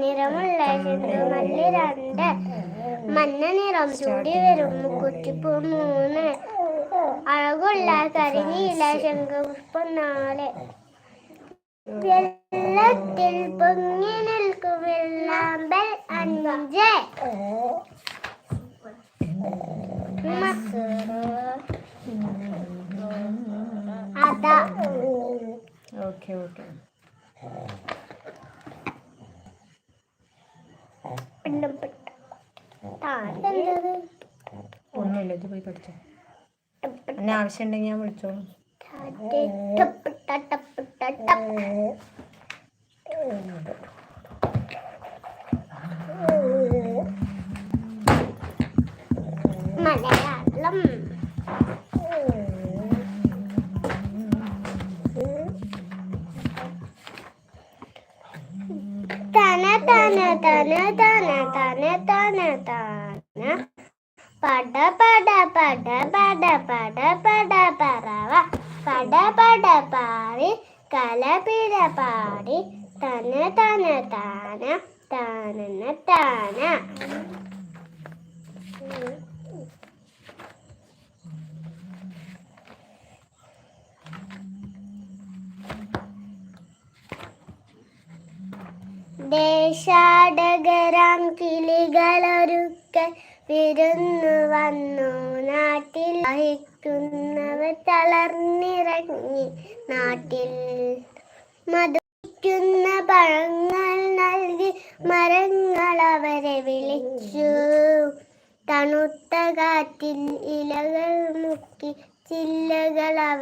നിറമുള്ള മല്ലി രണ്ട് മഞ്ഞ നിറം ചൂടി വരും കുറ്റിപ്പൂ മൂന്ന് അഴകുള്ള കരിനീല ശംഖുപുഷ്പം നാല്. വെള്ളത്തിൽ പൊങ്ങി നിൽക്കും വെള്ളാമ്പൽ അഞ്ച്. അതാ. Okay okay. പിണ്ടും പിട്ടും താഴെന്തത് ഒന്നുമില്ല ഇത് പോയി പഠിച്ചോ. എന്നെ ആവശ്യമുണ്ടെങ്കിൽ ഞാൻ വിളിച്ചോളൂ. മലയാളം. പട പട പട പറവ പട പട പാടി കലപിട പാടി തന തന താന താനന താന ദേശാടകരാം കിളികളൊരുക്കൽ വിരുന്നു വന്നു. നാട്ടിൽ വഹിക്കുന്നവർ തളർന്നിറങ്ങി. നാട്ടിൽ മധുരിക്കുന്ന പഴങ്ങൾ നൽകി മരങ്ങൾ അവരെ വിളിച്ചു. തണുത്ത കാറ്റിൽ ഇലകൾ മുക്കി ചില്ലകൾ അവർ